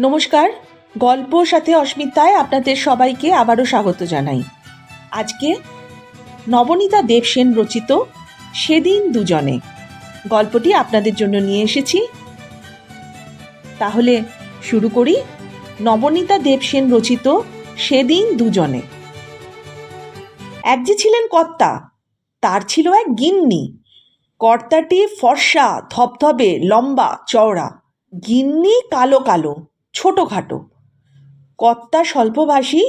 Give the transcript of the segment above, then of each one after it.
নমস্কার গল্প সাথে অস্মিতায় আপনাদের সবাইকে আবারও স্বাগত জানাই। আজকে নবনীতা দেবসেন রচিত সেদিন দুজনে। গল্পটি আপনাদের জন্য নিয়ে এসেছি। তাহলে শুরু করি। নবনীতা দেবসেন রচিত সেদিন দুজনে। এক যে ছিলেন কর্তা, তার ছিল এক গিন্নি। কর্তাটি ফর্সা ধবধবে লম্বা, চওড়া। গিন্নি কালো কালো। ছোটোখাটো। কর্তা স্বল্পভাষী,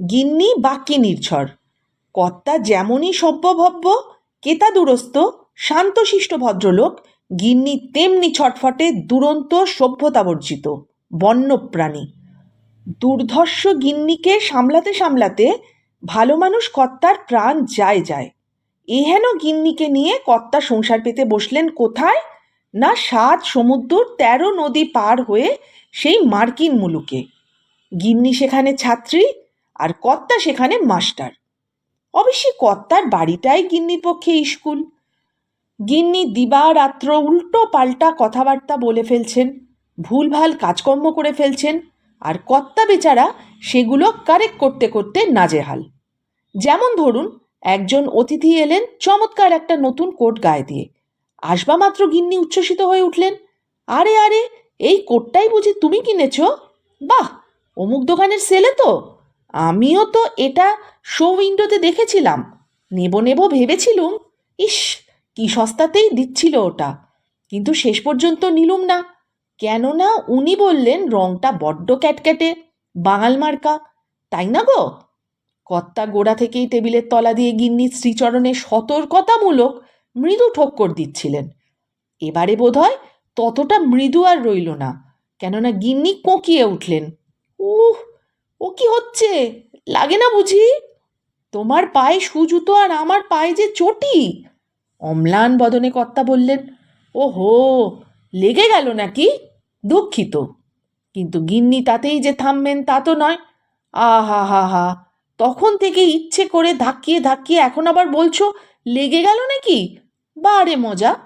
গিন্নি বাক্যে নির্ঝর? কর্তা যেমনই সভ্যভব্য কেতা দুরস্ত শান্তশিষ্ট ভদ্রলোক, গিন্নি তেমনি ছটফটে দুরন্ত সভ্যতাবর্জিত, বন্যপ্রাণী। দুর্ধর্ষ গিন্নিকে সামলাতে সামলাতে ভালো মানুষ কর্তার প্রাণ যায় যায়। এহেন গিন্নিকে নিয়ে কর্তা সংসার পেতে বসলেন কোথায়? না সাত সমুদ্র তেরো নদী পার হয়ে সেই মার্কিন মুলুকে। গিন্নি সেখানে ছাত্রী আর কর্তা সেখানে মাস্টার। অবশ্যই কর্তার বাড়িটাই গিন্নির পক্ষে স্কুল গিন্নি দিবা রাত্র উল্টো পাল্টা কথাবার্তা বলে ফেলছেন, ভুলভাল কাজকর্ম করে ফেলছেন আর কর্তা বেচারা সেগুলো কারেক্ট করতে করতে নাজেহাল। যেমন ধরুন, একজন অতিথি এলেন চমৎকার একটা নতুন কোট গায়ে দিয়ে। আসবা মাত্র গিন্নি উচ্ছ্বসিত হয়ে উঠলেন। আরে আরে, এই কোটটাই বুঝি তুমি কিনেছ? বাহ, অমুক দোকানের সেলে তো। আমিও তো এটা শো উইন্ডোতে দেখেছিলাম। নেব নেব ভেবেছিলুম, ইস, কি সস্তাতেই দিচ্ছিল ওটা। কিন্তু শেষ পর্যন্ত নিলুম না। কেননা উনি বললেন রংটা বড্ড ক্যাটক্যাটে, বাঙাল মার্কা। তাই না গো? কর্তা গোড়া থেকেই টেবিলের তলা দিয়ে গিন্নি শ্রীচরণে সতর্কতামূলক মৃদু ঠক্কর দিচ্ছিলেন। এবারে বোধহয় ততটা মৃদু আর রইল না, কেননা গিন্নি কোঁকিয়ে উঠলেন। উহ, ও কি হচ্ছে? লাগে না বুঝি? তোমার পায়ে সুজুতো আর আমার পায়ে যে চটি? অম্লান বদনে কর্তা বললেন ও হো লেগে গেল নাকি? দুঃখিত। কিন্তু গিন্নি তাতেই যে থামবেন তা তো নয়। আহা হা হা তখন থেকে ইচ্ছে করে ধাক্কিয়ে ধাক্কিয়ে এখন আবার বলছো, লেগে গেল নাকি? বারে মজা।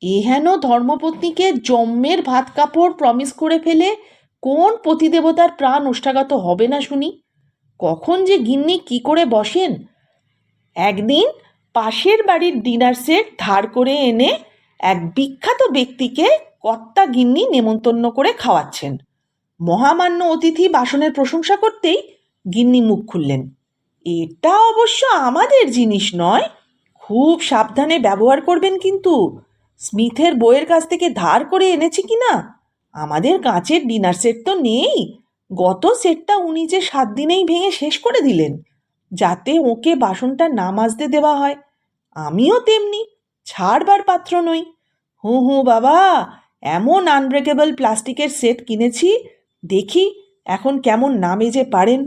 এ হেন ধর্মপত্নীকে জম্মের ভাত কাপড় প্রমিস করে ফেলে কোন পতিদেবতার প্রাণ ওষ্ঠাগত হবে না শুনি। কখন যে গিন্নি কি করে বসেন? একদিন পাশের বাড়ির ডিনার সেট ধার করে এনে এক বিখ্যাত ব্যক্তিকে কর্তা গিন্নি নেমন্তন্ন করে খাওয়াচ্ছেন। মহামান্য অতিথি বাসনের প্রশংসা করতেই গিন্নি মুখ খুললেন। এটা অবশ্য আমাদের জিনিস নয়। খুব সাবধানে ব্যবহার করবেন কিন্তু। স্মিথের বইয়ের কাছ থেকে ধার করে এনেছি কি না? আমাদের কাঁচের ডিনার সেট তো নেই। গত সেটটা উনি যে সাত দিনেই ভেঙে শেষ করে দিলেন, যাতে ওকে বাসনটা না মাজতে দেওয়া হয়। আমিও তেমনি, ছাড়বার পাত্র নই। হু হু, বাবা, এমন আনব্রেকেবল প্লাস্টিকের সেট কিনেছি, দেখি এখন কেমন নামে যে পারেন।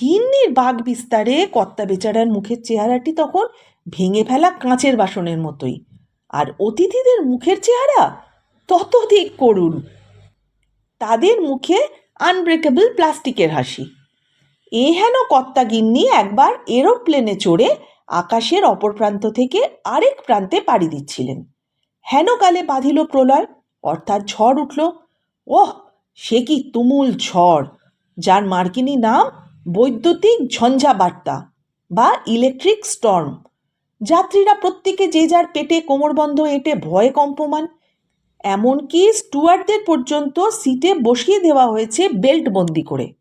গিন্নির বাঘ বিস্তারে কর্তা বেচারার মুখের চেহারাটি তখন ভেঙে ফেলা কাঁচের বাসনের মতোই। আর অতিথিদের মুখের চেহারা? ততধিক করুন তাদের মুখে আনব্রেকেবল প্লাস্টিকের হাসি। এ হেন কর্তা গিন্নি একবার এরোপ্লেনে চড়ে আকাশের অপর প্রান্ত থেকে আরেক প্রান্তে পাড়ি দিচ্ছিলেন। হেনকালে বাঁধিল প্রলয়, অর্থাৎ ঝড় উঠল। ওহ, সে কি তুমুল ঝড়, যার মার্কিনী নাম বৈদ্যুতিক ঝঞ্ঝাবার্তা বা ইলেকট্রিক স্টর্ম যাত্রীরা প্রত্যেকে যে যার পেটে কোমরবন্ধ এঁটে ভয়ে কম্পমান। এমনকি স্টুয়ার্ডদের পর্যন্ত সিটে বসিয়ে দেওয়া হয়েছে বেল্ট বন্দি করে।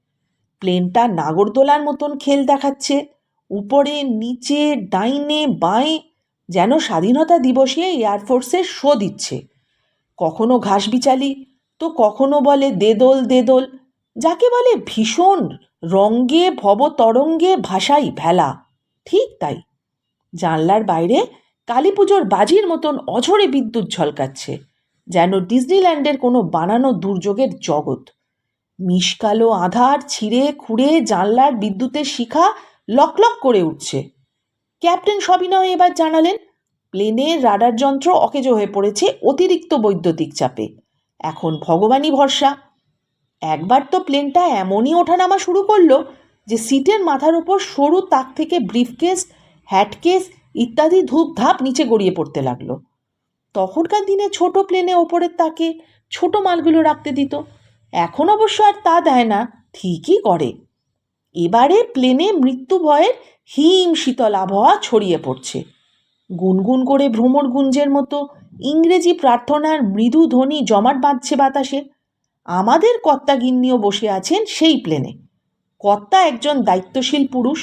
প্লেনটা নাগরদোলার মতন খেল দেখাচ্ছে। উপরে, নিচে, ডাইনে, বাঁয়ে যেন স্বাধীনতা দিবসে এয়ারফোর্সের শো দিচ্ছে। কখনো ঘাস বিচালি, তো কখনো বলে দেদোল দেদোল। যাকে বলে ভীষণ রঙ্গে ভবতরঙ্গে ভাষাই ভেলা। ঠিক তাই। জানলার বাইরে কালী পুজোর বাজির মতন অঝরে বিদ্যুৎ ঝলকাচ্ছে, যেন ডিজনিল্যান্ডের কোনো বানানো দুর্যোগের জগৎ। মিশকালো আধার ছিঁড়ে খুঁড়ে জানলার বিদ্যুতের শিখা লকলক করে উঠছে। ক্যাপ্টেন সবিনয় এবার জানালেন, প্লেনের রাডার যন্ত্র অকেজ হয়ে পড়েছে অতিরিক্ত বৈদ্যুতিক চাপে। এখন ভগবানই ভরসা। একবার তো প্লেনটা এমনই ওঠানামা শুরু করল যে সিটের মাথার ওপর সরু তাক থেকে ব্রিফকেস হ্যাটকেস ইত্যাদি ধূপধাপ নিচে গড়িয়ে পড়তে লাগল। তখনকার দিনে ছোট প্লেনে ওপরের তাকে ছোট মালগুলো রাখতে দিত। এখন অবশ্য আর তা দেয় না, ঠিকই করে। এবারে প্লেনে মৃত্যু ভয়ের হিম শীতল আবহাওয়া ছড়িয়ে পড়ছে। গুনগুন করে ভ্রমর গুঞ্জের মতো ইংরেজি প্রার্থনার মৃদু ধ্বনি জমাট বাঁধছে বাতাসে। আমাদের কর্তা গিন্নিও বসে আছেন সেই প্লেনে। কর্তা একজন দায়িত্বশীল পুরুষ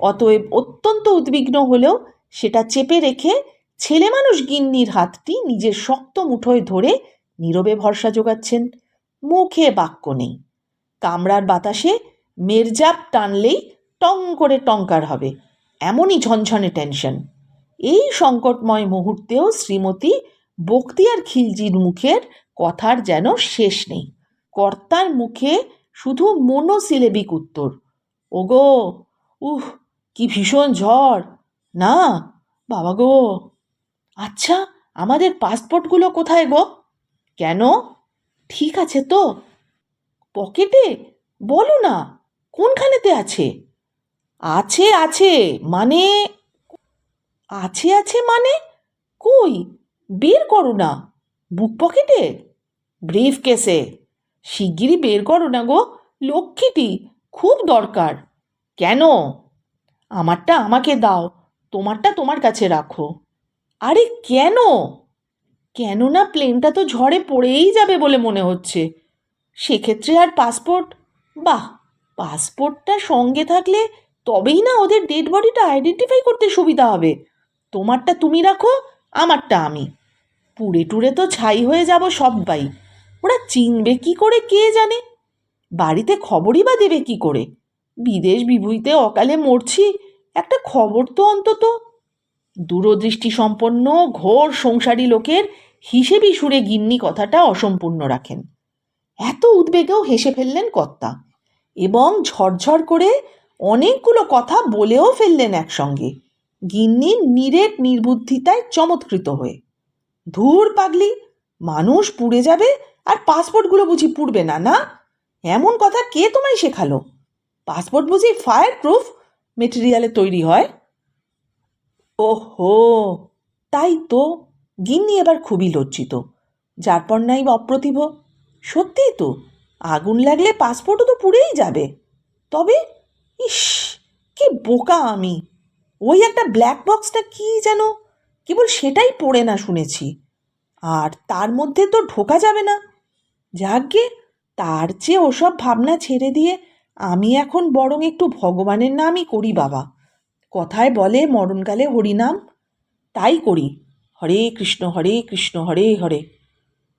অতএব অত্যন্ত উদ্বিগ্ন হলেও সেটা চেপে রেখে ছেলে মানুষ গিন্নির হাতটি নিজের শক্ত মুঠোয় ধরে নীরবে ভরসা যোগাচ্ছেন। মুখে বাক্য নেই। কামরার বাতাসে মেরজাপ টানলেই টং করে টঙ্কার হবে। এমনই ঝনঝনে টেনশন। এই সংকটময় মুহূর্তেও শ্রীমতী বক্তিয়ার খিলজির মুখের কথার যেন শেষ নেই। কর্তার মুখে শুধু মনোসিলেবিক উত্তর। ওগো, উহ কি ভীষণ ঝড়। না, বাবা গো। আচ্ছা আমাদের পাসপোর্টগুলো কোথায় গো? কেন? ঠিক আছে তো। পকেটে? বলো না, কোনখানেতে আছে? আছে আছে মানে? আছে আছে মানে? কই? বের করো না। বুক পকেটে? ব্রিফ কেসে শিগগিরই বের করো না গো। লক্ষ্মীটি, খুব দরকার। কেন? আমারটা আমাকে দাও, তোমারটা তোমার কাছে রাখো। আরে কেন? কেন না প্লেনটা তো ঝড়ে পড়েই যাবে বলে মনে হচ্ছে। সেক্ষেত্রে আর পাসপোর্ট? বাহ, পাসপোর্টটা সঙ্গে থাকলে তবেই না ওদের ডেড বডিটা আইডেন্টিফাই করতে সুবিধা হবে। তোমারটা তুমি রাখো, আমারটা আমি। পুড়ে টুড়ে তো ছাই হয়ে যাব সব্বাই। ওরা চিনবে কি করে কে জানে? বাড়িতে খবরই বা দেবে কি করে? বিদেশ বিভূইতে অকালে মরছি? একটা খবর তো অন্তত। দূরদৃষ্টি সম্পন্ন ঘোর সংসারী লোকের হিসেবি সুরে গিন্নি কথাটা অসম্পূর্ণ রাখেন। এত উদ্বেগেও হেসে ফেললেন কর্তা এবং ঝরঝর করে অনেকগুলো কথা বলেও ফেললেন একসঙ্গে। গিন্নির নিরেট নির্বুদ্ধিতায় চমৎকৃত হয়ে, ধুর পাগলি, মানুষ পুড়ে যাবে আর পাসপোর্টগুলো বুঝি পুড়বে না না? এমন কথা কে তোমায় শেখালো? পাসপোর্ট বুঝি ফায়ার প্রুফ মেটেরিয়ালে তৈরি হয়? ওহো, তাই তো। গিন্নি এবার খুবই লজ্জিত। যার পর নাই অপ্রতিভ। সত্যিই তো, আগুন লাগলে পাসপোর্টও তো পুড়েই যাবে। তবে, ইস, কি বোকা আমি। ওই একটা ব্ল্যাক বক্সটা কি যেন, কেবল সেটাই পড়ে না শুনেছি। আর তার মধ্যে তো ঢোকা যাবে না। যাকগে তার চেয়ে ওসব ভাবনা ছেড়ে দিয়ে আমি এখন বরং একটু ভগবানের নামই করি, বাবা। কথায় বলে মরণকালে হরিনাম। তাই করি। হরে কৃষ্ণ হরে কৃষ্ণ, হরে হরে।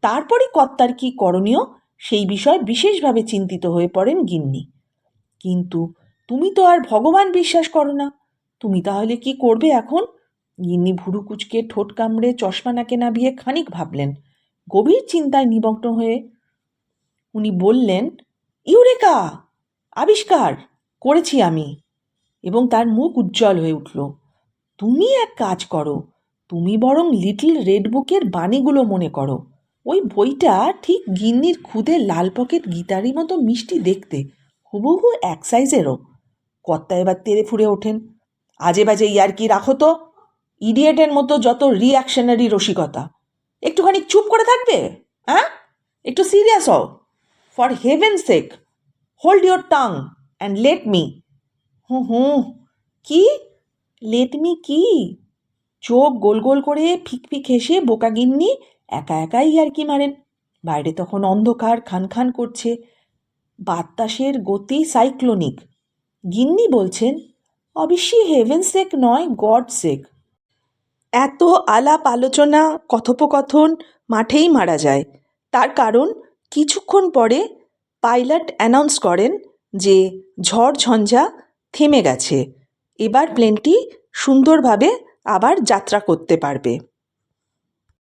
তারপরে কর্তার কি করণীয়, সেই বিষয়ে বিশেষভাবে চিন্তিত হয়ে পড়েন গিন্নি। কিন্তু তুমি তো আর ভগবান বিশ্বাস করো না। তুমি তাহলে কি করবে এখন? গিন্নি ভুরু কুচকে ঠোঁট কামড়ে চশমা নাকে নাবিয়ে খানিক ভাবলেন। গভীর চিন্তায় নিমগ্ন হয়ে উনি বললেন, ইউরেকা আবিষ্কার, করেছি আমি। এবং তার মুখ উজ্জ্বল হয়ে উঠল। তুমি এক কাজ করো, তুমি বরং লিটল রেড বুকের বাণীগুলো মনে করো। ওই বইটা ঠিক গিন্নির খুদে লাল পকেট গীতারি মতো মিষ্টি দেখতে, হুবহু এক সাইজেরও। কর্তা এবার তেরে ফুরে ওঠেন। আজে বাজে ইয়ার কি রাখো তো? ইডিয়েটের মতো যত রিয়াকশনারি রসিকতা। একটুখানি চুপ করে থাকবে হ্যাঁ? একটু সিরিয়াস হও। For heaven sake hold your tongue and let me হুঁ হুঁ। কি? লেট মি কি? চোখ গোল গোল করে ফিক ফিক হেসে বোকা গিন্নি একা একাই আর কি মারেন? বাইরে তখন অন্ধকার খান খান করছে। বাতাসের গতি সাইক্লোনিক। গিন্নি বলছেন অবশ্যই হেভেন সেক নয় গড সেক এত আলাপ আলোচনা কথোপকথন মাঠেই মারা যায়। তার কারণ কিছুক্ষণ পরে পাইলট অ্যানাউন্স করেন যে ঝড় ঝঞ্ঝা থেমে গেছে। এবার প্লেনটি সুন্দরভাবে আবার যাত্রা করতে পারবে।